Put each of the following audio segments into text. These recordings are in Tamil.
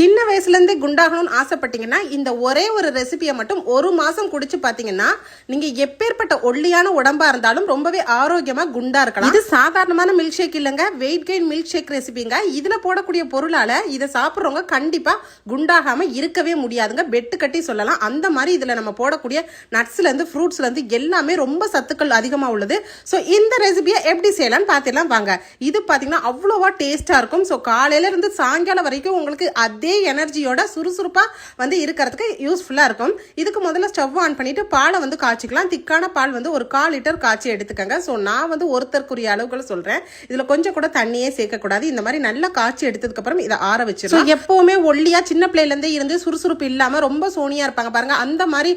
சின்ன வயசுலேருந்தே குண்டாகணும்னு ஆசைப்பட்டீங்கன்னா இந்த ஒரே ஒரு ரெசிபியை மட்டும் ஒரு மாதம் குடிச்சு பார்த்தீங்கன்னா நீங்கள் எப்பேற்பட்ட ஒல்லியான உடம்பாக இருந்தாலும் ரொம்பவே ஆரோக்கியமாக குண்டாக இருக்கலாம். இது சாதாரணமான மில்க் ஷேக் இல்லைங்க. வெயிட் கெயின் மில்க் ஷேக் ரெசிபிங்க இதில் போடக்கூடிய பொருளால் இதை சாப்பிட்றவங்க கண்டிப்பாக குண்டாகாமல் இருக்கவே முடியாதுங்க. பெட்டு கட்டி சொல்லலாம். அந்த மாதிரி இதில் நம்ம போடக்கூடிய நட்ஸ்லேருந்து ஃப்ரூட்ஸ்லேருந்து எல்லாமே ரொம்ப சத்துக்கள் அதிகமாக உள்ளது. ஸோ இந்த ரெசிபியை எப்படி செய்யலாம்னு பார்த்துலாம் வாங்க. இது பார்த்தீங்கன்னா அவ்வளோவா டேஸ்ட்டாக இருக்கும். ஸோ காலையிலேருந்து சாயங்காலம் வரைக்கும் உங்களுக்கு அதே எனர்ஜியோட சுறுசுறுப்பாக வந்து இருக்கிறதுக்கு யூஸ்ஃபுல்லாக இருக்கும். இதுக்கு முதல்ல ஸ்டவ் ஆன் பண்ணிவிட்டு பாலை வந்து காய்ச்சிக்கலாம். திக்கான பால் வந்து ஒரு கால் லிட்டர் காய்ச்சி எடுத்துக்கங்க. ஸோ நான் வந்து ஒருத்தருக்குரிய அளவுகளை சொல்கிறேன் இதில் கொஞ்சம் கூட தண்ணியே சேர்க்கக்கூடாது. இந்த மாதிரி நல்லா காய்ச்சி எடுத்ததுக்கப்புறம் இதை ஆற வச்சிடலாம். எப்போவுமே ஒல்லியாக சின்ன பிள்ளையிலேருந்தே இருந்து சுறுசுறுப்பு இல்லாமல் ரொம்ப சோனியாக இருப்பாங்க பாருங்கள் அந்த மாதிரி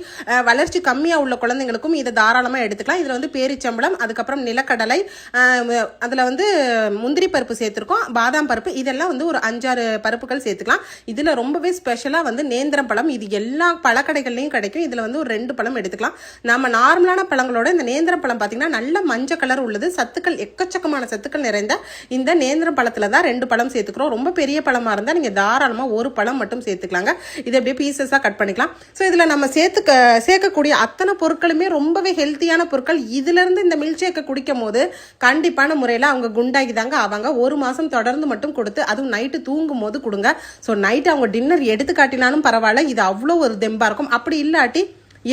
வளர்ச்சி கம்மியாக உள்ள குழந்தைங்களுக்கும் இதை தாராளமாக எடுத்துக்கலாம். இதில் வந்து பேரிச்சம்பளம் அதுக்கப்புறம் நிலக்கடலை அதில் வந்து முந்திரி பருப்பு சேர்த்துருக்கோம். பாதாம் பருப்பு இதெல்லாம் வந்து ஒரு அஞ்சாறு பருப்புகள் சேர்த்துக்கலாம். இதில் ரொம்பவே ஸ்பெஷலாக வந்து நேந்திரம் பழம். இது எல்லா பழக்கடைகள்லையும் கிடைக்கும். இதில் வந்து ஒரு ரெண்டு பழம் எடுத்துக்கலாம். நம்ம நார்மலான பழங்களோட இந்த நேந்திரம் பழம் பார்த்தீங்கன்னா நல்ல மஞ்சள் கலர் உள்ளது. சத்துக்கள் எக்கச்சக்கமான சத்துக்கள் நிறைந்த இந்த நேந்திரம் பழத்தில் தான் ரெண்டு பழம் சேர்த்துக்கிறோம். ரொம்ப பெரிய பழமாக இருந்தால் நீங்கள் தாராளமாக ஒரு பழம் மட்டும் சேர்த்துக்கலாங்க. இதை அப்படியே பீசஸாக கட் பண்ணிக்கலாம். ஸோ இதில் நம்ம சேர்த்துக்க சேர்க்கக்கூடிய அத்தனை பொருட்களுமே ரொம்பவே ஹெல்த்தியான பொருட்கள். இதிலிருந்து இந்த மில்க் ஷேக்கை குடிக்கும் போது கண்டிப்பான முறையில் அவங்க குண்டாகி தாங்க அவங்க ஒரு மாதம் தொடர்ந்து மட்டும் கொடுத்து அதுவும் நைட்டு தூங்கும் போது கொடுங்க. ஸோ நைட் அவங்க டின்னர் எடுத்து காட்டினாலும் பரவாயில்ல இது அவ்வளோ ஒரு தெம்பாக இருக்கும். அப்படி இல்லாட்டி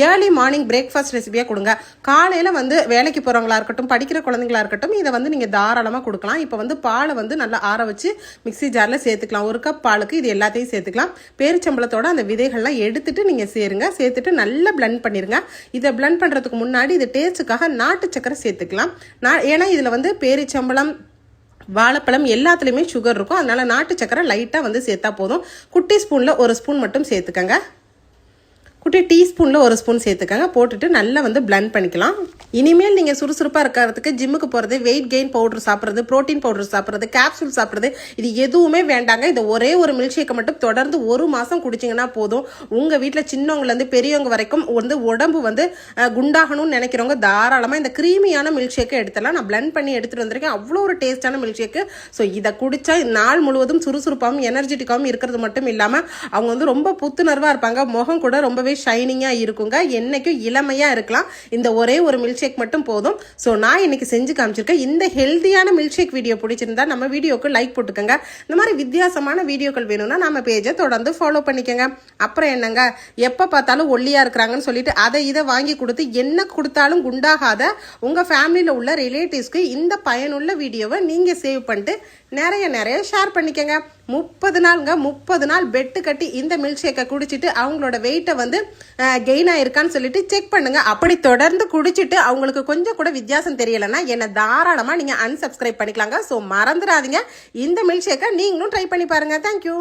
ஏர்லி மார்னிங் பிரேக்ஃபாஸ்ட் ரெசிபியாக கொடுங்க. காலையில் வந்து வேலைக்கு போகிறவங்களா இருக்கட்டும் படிக்கிற குழந்தைங்களா இருக்கட்டும் இதை வந்து நீங்கள் தாராளமாக கொடுக்கலாம். இப்போ வந்து பாலை வந்து நல்லா ஆற வச்சு மிக்ஸி ஜாரில் சேர்த்துக்கலாம். ஒரு கப் பாலுக்கு இது எல்லாத்தையும் சேர்த்துக்கலாம். பேரிச்சம்பளத்தோட அந்த விதைகள்லாம் எடுத்துட்டு நீங்கள் சேருங்க. சேர்த்துட்டு நல்லா பிளண்ட் பண்ணிடுங்க இதை பிளண்ட் பண்ணுறதுக்கு முன்னாடி இது டேஸ்ட்டுக்காக நாட்டு சக்கரை சேர்த்துக்கலாம். நான் ஏன்னா இதில் வந்து பேரிச்சம்பளம் வாழைப்பழம் எல்லாத்துலேயுமே சுகர் இருக்கும். அதனால நாட்டு சக்கரை லைட்டாக வந்து சேர்த்தா போதும். குட்டி ஸ்பூனில் ஒரு ஸ்பூன் மட்டும் சேர்த்துக்கங்க. குட்டி டீஸ்பூனில் ஒரு ஸ்பூன் சேர்த்துக்கங்க. போட்டுட்டு நல்லா வந்து பிளெண்ட் பண்ணிக்கலாம். இனிமேல் நீங்கள் சுறுசுறுப்பாக இருக்கிறதுக்கு ஜிம்முக்கு போகிறது வெயிட் கெயின் பவுடர் சாப்பிட்றது ப்ரோட்டீன் பவுடர் சாப்பிட்றது கேப்சூல் சாப்பிட்றது இது எதுவுமே வேண்டாங்க. இந்த ஒரே ஒரு மில்க் ஷேக்கை மட்டும் தொடர்ந்து ஒரு மாதம் குடிச்சிங்கன்னா போதும். உங்கள் வீட்டில் சின்னவங்கலேருந்து பெரியவங்க வரைக்கும் வந்து உடம்பு வந்து குண்டாகணும்னு நினைக்கிறவங்க தாராளமாக இந்த க்ரீமியான மில்க் ஷேக்கை எடுத்துடலாம். நான் பிளெண்ட் பண்ணி எடுத்துகிட்டு வந்திருக்கேன். அவ்வளோ ஒரு டேஸ்டான மில்க் ஷேக்கு ஸோ இதை குடித்தா நாள் முழுவதும் சுறுசுறுப்பாகவும் எனர்ஜெட்டிக்காகவும் இருக்கிறது மட்டும் இல்லாமல் அவங்க வந்து ரொம்ப புத்துணர்வாக இருப்பாங்க. முகம் கூட ரொம்பவே ஷைனிங்காக இருக்குங்க. என்னைக்கும் இளமையாக இருக்கலாம். இந்த ஒரே ஒரு மில்க் ஷேக் மட்டும் போதும். ஸோ நான் இன்றைக்கி செஞ்சு காமிச்சிருக்கேன். இந்த ஹெல்த்தியான மில்க் ஷேக் வீடியோ பிடிச்சிருந்தா நம்ம வீடியோக்கு லைக் போட்டுக்கோங்க. இந்த மாதிரி வித்தியாசமான வீடியோக்கள் வேணும்னா நம்ம பேஜை தொடர்ந்து ஃபாலோ பண்ணிக்கோங்க. அப்புறம் என்னங்க? எப்போ பார்த்தாலும் ஒல்லியாக இருக்கிறாங்கன்னு சொல்லிட்டு அதை இதை வாங்கி கொடுத்து என்ன கொடுத்தாலும் குண்டாகாத உங்கள் ஃபேமிலியில் உள்ள ரிலேட்டிவ்ஸ்க்கு இந்த பயனுள்ள வீடியோவை நீங்கள் சேவ் பண்ணிட்டு நிறைய நிறைய ஷேர் பண்ணிக்கோங்க. முப்பது நாளுங்க முப்பது நாள் பெட்டு கட்டி இந்த மில்க் ஷேக்கை குடிச்சிட்டு அவங்களோட வெயிட்டை வந்து கெயின் ஆயிருக்கான்னு சொல்லிட்டு செக் பண்ணுங்க. அப்படி தொடர்ந்து குடிச்சிட்டு அவங்களுக்கு கொஞ்சம் கூட வித்தியாசம் தெரியலைன்னா என்னை தாராளமாக நீங்கள் அன்சப்ஸ்கிரைப் பண்ணிக்கலாங்க. ஸோ மறந்துடாதீங்க. இந்த மில்க் ஷேக்கை நீங்களும் ட்ரை பண்ணி பாருங்கள் தேங்க்யூ